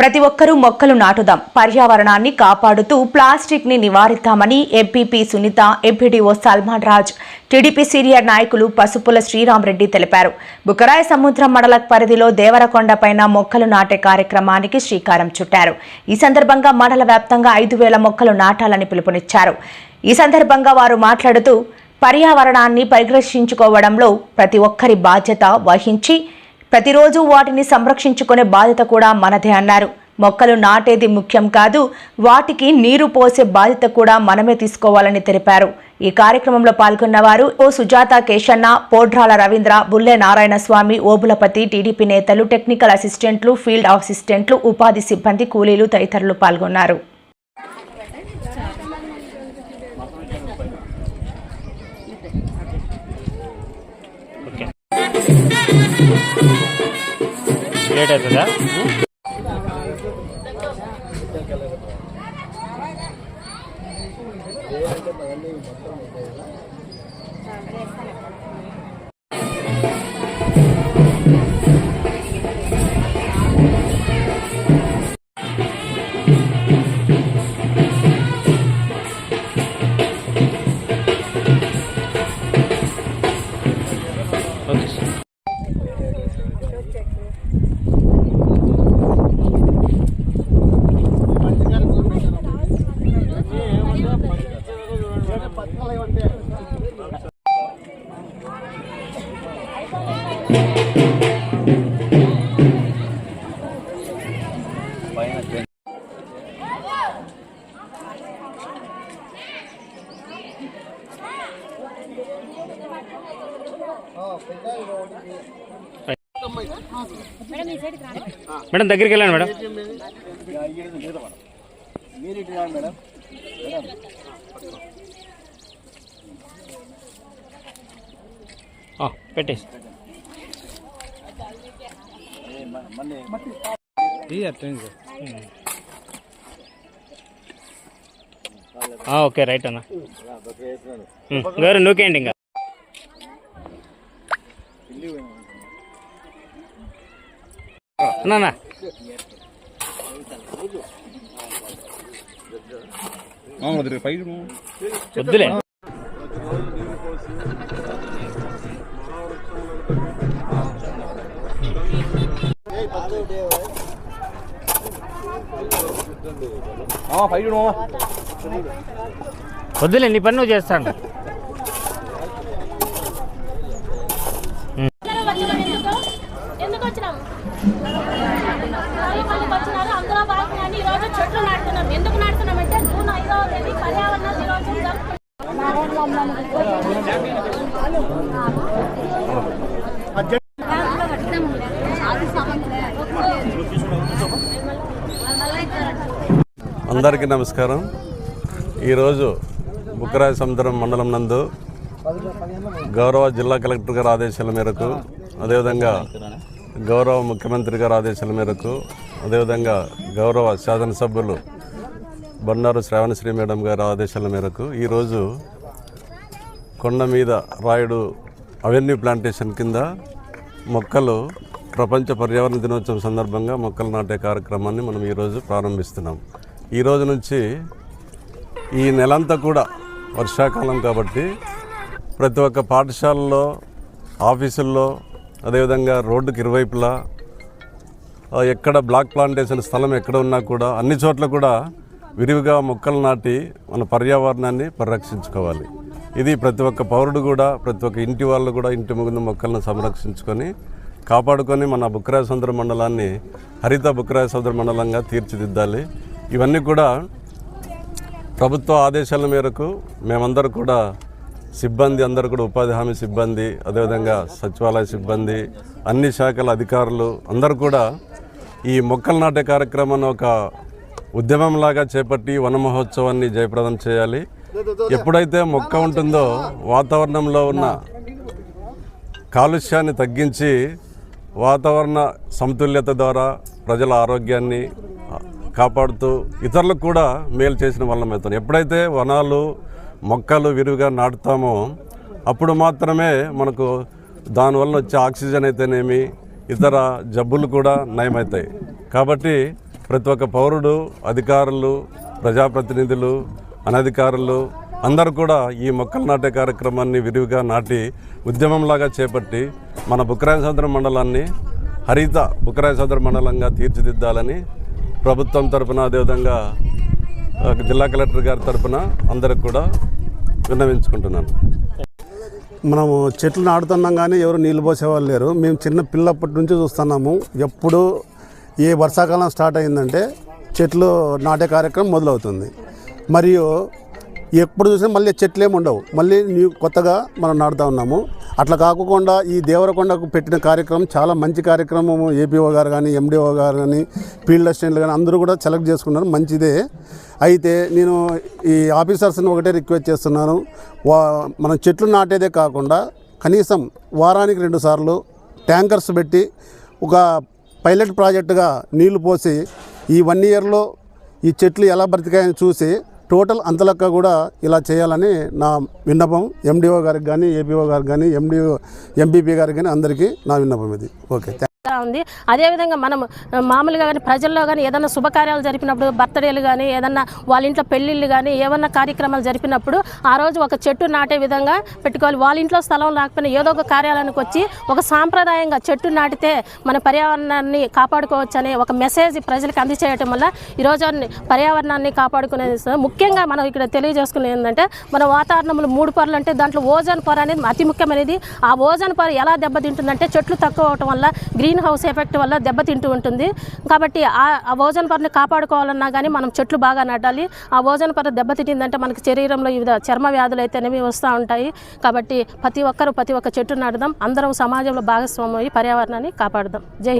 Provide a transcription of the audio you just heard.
ప్రతి ఒక్కరూ మొక్కలు నాటుదాం. పర్యావరణాన్ని కాపాడుతూ ప్లాస్టిక్ని నివారిద్దామని MPP Sunitha MPDO Salman Raj TDP senior నాయకులు పసుపుల శ్రీరామరెడ్డి తెలిపారు. బుకరాయ సముద్రం మండల పరిధిలో దేవరకొండపైన మొక్కలు నాటే కార్యక్రమానికి శ్రీకారం చుట్టారు. ఈ సందర్భంగా మండల వ్యాప్తంగా ఐదు వేల మొక్కలు నాటాలని పిలుపునిచ్చారు. ఈ సందర్భంగా వారు మాట్లాడుతూ పర్యావరణాన్ని పరిరక్షించుకోవడంలో ప్రతి ఒక్కరి బాధ్యత వహించి ప్రతిరోజు వాటిని సంరక్షించుకునే బాధ్యత కూడా మనదే అన్నారు. మొక్కలు నాటేది ముఖ్యం కాదు వాటికి నీరు పోసే బాధ్యత కూడా మనమే తీసుకోవాలని తెలిపారు. ఈ కార్యక్రమంలో పాల్గొన్న వారు ఓ సుజాత కేశన్న పోడ్రాల రవీంద్ర బుల్లె నారాయణ స్వామి ఓబులపతి టీడీపీ నేతలు టెక్నికల్ అసిస్టెంట్లు ఫీల్డ్ అసిస్టెంట్లు ఉపాధి సిబ్బంది కూలీలు తదితరులు పాల్గొన్నారు. లేట్ అవుతుందా ఓకే మేడం దగ్గరికి వెళ్ళండి మేడం. ఆ, పెట్టేసి. ఆ, ఓకే రైట్ అన్న. గారు నూకేయండి ఇంకా. అన్నా వద్దులే. వద్దులే నీ పని నువ్వు చేస్తాను ఎందుకు వచ్చినాము పల్లెపల్లికి వచ్చినారు అందులో భాగంగానే ఈ రోజు చెట్లు నాటుతున్నాం ఎందుకు నాటుతున్నాం అంటే జూన్ ఐదవ తేదీ పర్యావరణ దినోత్సవం జరుపుకుంటున్నాం. అందరికీ నమస్కారం. ఈరోజు బుక్కరాయ సముద్రం మండలం నందు గౌరవ జిల్లా కలెక్టర్ గారి ఆదేశాల మేరకు అదేవిధంగా గౌరవ ముఖ్యమంత్రి గారి ఆదేశాల మేరకు అదేవిధంగా గౌరవ శాసనసభ్యులు బండారు శ్రావణశ్రీ మేడం గారి ఆదేశాల మేరకు ఈరోజు కొండ మీద రాయుడు అవెన్యూ ప్లాంటేషన్ కింద మొక్కలు ప్రపంచ పర్యావరణ దినోత్సవం సందర్భంగా మొక్కలు నాటే కార్యక్రమాన్ని మనం ఈరోజు ప్రారంభిస్తున్నాం. ఈ రోజు నుంచి ఈ నెలంతా కూడా వర్షాకాలం కాబట్టి ప్రతి ఒక్క పాఠశాలలో ఆఫీసుల్లో అదేవిధంగా రోడ్డుకి ఇరువైపులా ఎక్కడ బ్లాక్ ప్లాంటేషన్ స్థలం ఎక్కడ ఉన్నా కూడా అన్ని చోట్ల కూడా విరివిగా మొక్కలు నాటి మన పర్యావరణాన్ని పరిరక్షించుకోవాలి. ఇది ప్రతి ఒక్క పౌరుడు కూడా ప్రతి ఒక్క ఇంటి వాళ్ళు కూడా ఇంటి ముందు మొక్కలను సంరక్షించుకొని కాపాడుకొని మన బుక్రాయ సముద్ర మండలాన్ని హరిత బుక్రాయ సముద్ర మండలంగా తీర్చిదిద్దాలి. ఇవన్నీ కూడా ప్రభుత్వ ఆదేశాల మేరకు మేమందరూ కూడా సిబ్బంది అందరూ కూడా ఉపాధి హామీ సిబ్బంది అదేవిధంగా సచివాలయ సిబ్బంది అన్ని శాఖల అధికారులు అందరూ కూడా ఈ మొక్కలు నాటే కార్యక్రమాన్ని ఒక ఉద్యమంలాగా చేపట్టి వన మహోత్సవాన్ని జయప్రదం చేయాలి. ఎప్పుడైతే మొక్క ఉంటుందో వాతావరణంలో ఉన్న కాలుష్యాన్ని తగ్గించి వాతావరణ సమతుల్యత ద్వారా ప్రజల ఆరోగ్యాన్ని కాపాడుతూ ఇతరులకు కూడా మేలు చేసిన వాళ్ళం అవుతాం ఎప్పుడైతే వనాలు మొక్కలు విరివిగా నాటుతామో అప్పుడు మాత్రమే మనకు దానివల్ల వచ్చే ఆక్సిజన్ అయితేనేమి ఇతర జబ్బులు కూడా నయమవుతాయి. కాబట్టి ప్రతి ఒక్క పౌరుడు అధికారులు ప్రజాప్రతినిధులు అనధికారులు అందరూ కూడా ఈ మొక్కలు నాటే కార్యక్రమాన్ని విరివిగా నాటి ఉద్యమంలాగా చేపట్టి మన బుక్రాయ సముద్రం మండలాన్ని హరిత బుక్రాయ సముద్రం మండలంగా తీర్చిదిద్దాలని ప్రభుత్వం తరపున అదేవిధంగా జిల్లా కలెక్టర్ గారి తరపున అందరికి కూడా విన్నవించుకుంటున్నాను. మనము చెట్లు నాటుతున్నాం కానీ ఎవరు నీళ్ళు పోసేవాళ్ళు లేరు. మేము చిన్న పిల్లప్పటి నుంచి చూస్తున్నాము. ఎప్పుడు ఏ వర్షాకాలం స్టార్ట్ అయిందంటే చెట్లు నాటే కార్యక్రమం మొదలవుతుంది. మరియు ఎప్పుడు చూసినా మళ్ళీ చెట్లు ఏమి ఉండవు. మళ్ళీ న్యూ కొత్తగా మనం నాటుతా ఉన్నాము. అట్లా కాకుండా ఈ దేవరకొండకు పెట్టిన కార్యక్రమం చాలా మంచి కార్యక్రమం ఏపీఓ గారు కానీ ఎండిఓ గారు కానీ ఫీల్డ్ అసిస్టెంట్లు కానీ అందరూ కూడా సెలెక్ట్ చేసుకున్నారు. మంచిదే. అయితే నేను ఈ ఆఫీసర్స్ని ఒకటే రిక్వెస్ట్ చేస్తున్నాను. వా మనం చెట్లు నాటేదే కాకుండా కనీసం వారానికి రెండు సార్లు ట్యాంకర్స్ పెట్టి ఒక పైలట్ ప్రాజెక్టుగా నీళ్ళు పోసి ఈ వన్ ఇయర్లో ఈ చెట్లు ఎలా బ్రతికాయని చూసి టోటల్ అంతలక్క కూడా ఇలా చేయాలని నా విన్నపం ఎండిఓ గారికి కానీ ఏపీఓ గారికి కానీ ఎండిఓ ఎంపీపీ గారికి కానీ అందరికీ నా విన్నపం ఇది. ఓకే థ్యాంక్ ఉంది. అదేవిధంగా మనం మామూలుగా కానీ ప్రజల్లో కానీ ఏదైనా శుభకార్యాలు జరిపినప్పుడు బర్త్డేలు కానీ ఏదన్నా వాళ్ళ ఇంట్లో పెళ్ళిళ్ళు కానీ ఏమన్నా కార్యక్రమాలు జరిపినప్పుడు ఆ రోజు ఒక చెట్టు నాటే విధంగా పెట్టుకోవాలి. వాళ్ళ ఇంట్లో స్థలం లేకపోయినా ఏదో ఒక కార్యాలయానికి వచ్చి ఒక సాంప్రదాయంగా చెట్టు నాటితే మన పర్యావరణాన్ని కాపాడుకోవచ్చు అనే ఒక మెసేజ్ ప్రజలకు అందచేయటం వల్ల ఈరోజు పర్యావరణాన్ని కాపాడుకునేది. ముఖ్యంగా మనం ఇక్కడ తెలియజేసుకునేది ఏంటంటే మన వాతావరణంలో మూడు పొరలు అంటే దాంట్లో ఓజోన్ పొర అనేది అతి ముఖ్యమైనది. ఆ ఓజోన్ పొర ఎలా దెబ్బతింటుందంటే చెట్లు తక్కువ అవటం వల్ల గ్రీన్ గ్రీన్ హౌస్ ఎఫెక్ట్ వల్ల దెబ్బతింటూ ఉంటుంది. కాబట్టి ఆ ఆ ఓజోన్ పొరని కాపాడుకోవాలన్నా కానీ మనం చెట్లు బాగా నాటాలి. ఆ ఓజోన్ పొర దెబ్బతింటిందంటే మనకి శరీరంలో వివిధ చర్మ వ్యాధులు అయితేనేవి వస్తూ ఉంటాయి. కాబట్టి ప్రతి ఒక్కరూ ప్రతి ఒక్క చెట్టు నాటుదాం. అందరం సమాజంలో భాగస్వామ్యం పర్యావరణాన్ని కాపాడుదాం. జై